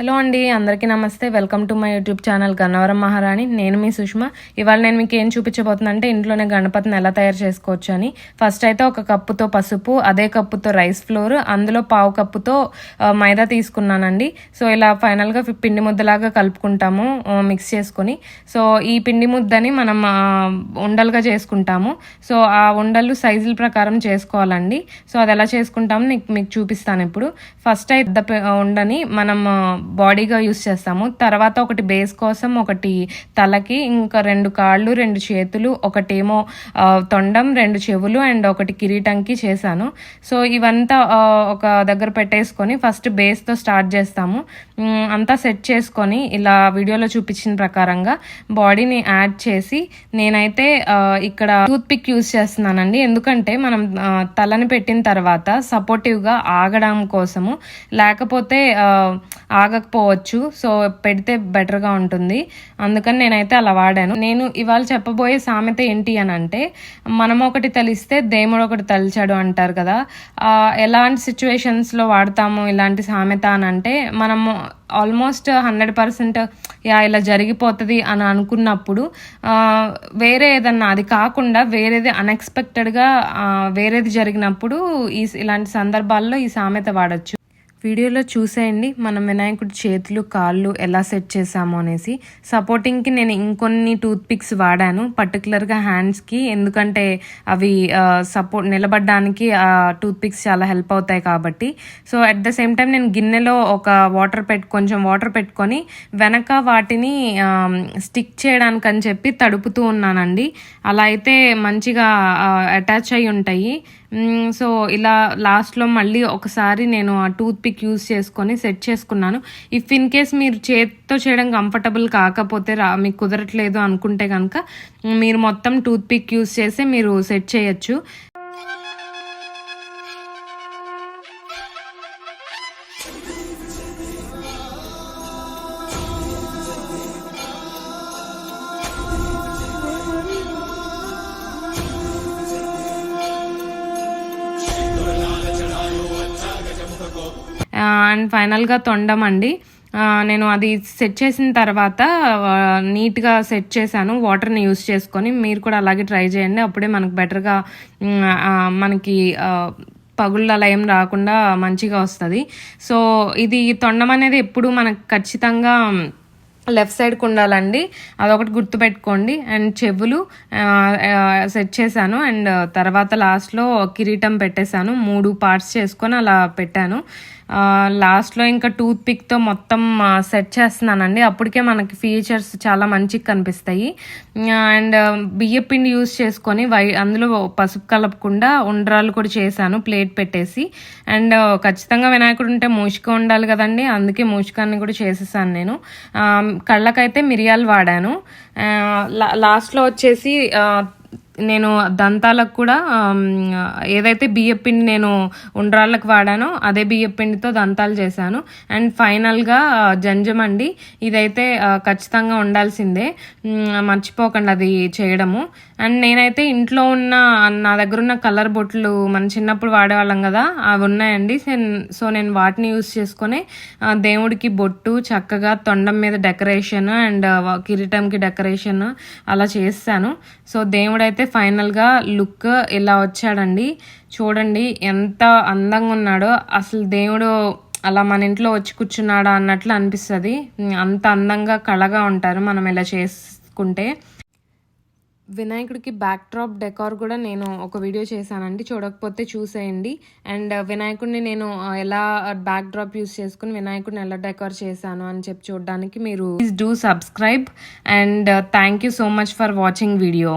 Hello అండి అందరికీ నమస్తే. Welcome to my YouTube channel Gannavaram Maharani. నేను మీ సుష్మా. ఇవాళ నేను మీకు ఏం చూపించబోతున్నా అంటే ఇంట్లోనే గణపతిని ఎలా తయారు చేసుకోవచ్చు అని. ఫస్ట్ అయితే ఒక కప్పుతో పసుపు అదే కప్పుతో రైస్ ఫ్లోర్ అందులో పావు కప్పుతో మైదా తీసుకున్నానండి. సో ఇలా ఫైనల్గా పిండి ముద్దలాగా కలుపుకుంటాము మిక్స్ చేసుకొని. సో ఈ పిండి ముద్దని మనం ఉండలుగా చేసుకుంటాము. సో ఆ ఉండలు సైజుల ప్రకారం చేసుకోవాలండి. సో అది ఎలా చేసుకుంటామో నీకు మీకు చూపిస్తాను ఇప్పుడు. ఫస్ట్ అయితే ఉండని మనం బాడీగా యూస్ చేస్తాము. తర్వాత ఒకటి బేస్ కోసం ఒకటి తలకి ఇంకా రెండు కాళ్ళు రెండు చేతులు ఒకటేమో తొండం రెండు చెవులు అండ్ ఒకటి కిరీటంకి చేశాను. సో ఇవంతా ఒక దగ్గర పెట్టేసుకొని ఫస్ట్ బేస్తో స్టార్ట్ చేస్తాము. అంతా సెట్ చేసుకొని ఇలా వీడియోలో చూపించిన ప్రకారంగా బాడీని యాడ్ చేసి నేనైతే ఇక్కడ టూత్ పిక్ యూస్ చేస్తున్నానండి. ఎందుకంటే మనం తలని పెట్టిన తర్వాత సపోర్టివ్గా ఆగడం కోసము లేకపోతే ఆగ ఆగకపోవచ్చు సో పెడితే బెటర్గా ఉంటుంది. అందుకని నేనైతే అలా వాడాను. నేను ఇవాళ చెప్పబోయే సామెత ఏంటి అని అంటే మనం ఒకటి తలిస్తే దేవుడు ఒకటి తలిచాడు అంటారు కదా. ఎలాంటి సిచ్యువేషన్స్లో వాడతాము ఇలాంటి సామెత అని అంటే మనము ఆల్మోస్ట్ హండ్రెడ్ పర్సెంట్ యా ఇలా జరిగిపోతుంది అని అనుకున్నప్పుడు వేరే ఏదన్నా అది కాకుండా వేరేది అన్ఎక్స్పెక్టెడ్గా వేరేది జరిగినప్పుడు ఈ ఇలాంటి సందర్భాల్లో ఈ సామెత వాడచ్చు. వీడియోలో చూసేయండి. మనం వినాయకుడి చేతులు కాళ్ళు ఎలా సెట్ చేసాము అనేసి. సపోర్టింగ్కి నేను ఇంకొన్ని టూత్ పిక్స్ వాడాను. పర్టికులర్గా హ్యాండ్స్కి ఎందుకంటే అవి సపోర్ట్ నిలబడడానికి ఆ టూత్ పిక్స్ చాలా హెల్ప్ అవుతాయి కాబట్టి. So at the same time నేను గిన్నెలో ఒక వాటర్ పెట్టు కొంచెం వాటర్ పెట్టుకొని వెనక వాటిని స్టిక్ చేయడానికి అని చెప్పి తడుపుతూ ఉన్నానండి. అలా అయితే మంచిగా అటాచ్ అయి ఉంటాయి. సో ఇలా లాస్ట్లో మళ్ళీ ఒకసారి నేను ఆ టూత్ పిక్ యూస్ చేసుకొని సెట్ చేసుకున్నాను. ఇఫ్ ఇన్ కేస్ మీరు చేత్తో చేయడం కంఫర్టబుల్ కాకపోతే రా మీకు కుదరట్లేదు అనుకుంటే కనుక మీరు మొత్తం టూత్ పిక్ యూస్ చేసి మీరు సెట్ చేయొచ్చు. అండ్ ఫైనల్గా తొండం అండి నేను అది సెట్ చేసిన తర్వాత నీట్గా సెట్ చేశాను వాటర్ని యూస్ చేసుకొని. మీరు కూడా అలాగే ట్రై చేయండి. అప్పుడే మనకు బెటర్గా మనకి పగుళ్ళు అలా ఏం రాకుండా మంచిగా వస్తుంది. సో ఇది తొండం అనేది ఎప్పుడు మనకు ఖచ్చితంగా లెఫ్ట్ సైడ్కి ఉండాలండి. అదొకటి గుర్తుపెట్టుకోండి. అండ్ చెవులు సెట్ చేశాను. అండ్ తర్వాత లాస్ట్లో కిరీటం పెట్టేశాను. మూడు పార్ట్స్ చేసుకొని అలా పెట్టాను. లాస్ట్లో ఇంకా టూత్ పిక్తో మొత్తం సెట్ చేస్తున్నానండి. అప్పటికే మనకి ఫీచర్స్ చాలా మంచిగా కనిపిస్తాయి. అండ్ బియ్యపిండి యూస్ చేసుకొని వై అందులో పసుపు కలపకుండా ఉండ్రాలు కూడా చేశాను ప్లేట్ పెట్టేసి. అండ్ ఖచ్చితంగా వినాయకుడు ఉంటే మూషిక ఉండాలి కదండి అందుకే మూషికాన్ని కూడా చేసేసాను నేను. కళ్ళకైతే మిరియాలు వాడాను. లా- లాస్ట్లో వచ్చేసి నేను దంతాలకు కూడా ఏదైతే బియ్యం పిండి నేను ఉండ్రాళ్ళకు వాడానో అదే బియ్యం పిండితో దంతాలు చేశాను. అండ్ ఫైనల్గా జంజం అండి. ఇదైతే ఖచ్చితంగా ఉండాల్సిందే. మర్చిపోకండి అది చేయడము. అండ్ నేనైతే ఇంట్లో ఉన్న నా దగ్గర ఉన్న కలర్ బొట్లు మన చిన్నప్పుడు వాడేవాళ్ళం కదా అవి ఉన్నాయండి. సో నేను వాటిని యూస్ చేసుకొని దేవుడికి బొట్టు చక్కగా తొండం మీద డెకరేషన్ అండ్ కిరీటంకి డెకరేషన్ అలా చేస్తాను. సో దేవుడైతే ఫైనల్గా లుక్ ఇలా వచ్చాడండి. చూడండి ఎంత అందంగా ఉన్నాడో. అసలు దేవుడు అలా మన ఇంట్లో వచ్చి కూర్చున్నాడా అన్నట్లు అనిపిస్తుంది. అంత అందంగా కళగా ఉంటారు మనం ఇలా చేసుకుంటే. వినాయకుడికి బ్యాక్ డ్రాప్ డెకార్ కూడా నేను ఒక వీడియో చేశానండి. చూడకపోతే చూసేయండి. అండ్ వినాయకుడిని నేను ఎలా బ్యాక్ డ్రాప్ యూస్ చేసుకుని వినాయకుడిని ఎలా డెకార్ చేశాను అని చెప్పి చూడడానికి మీరు please do subscribe and thank you so much for watching video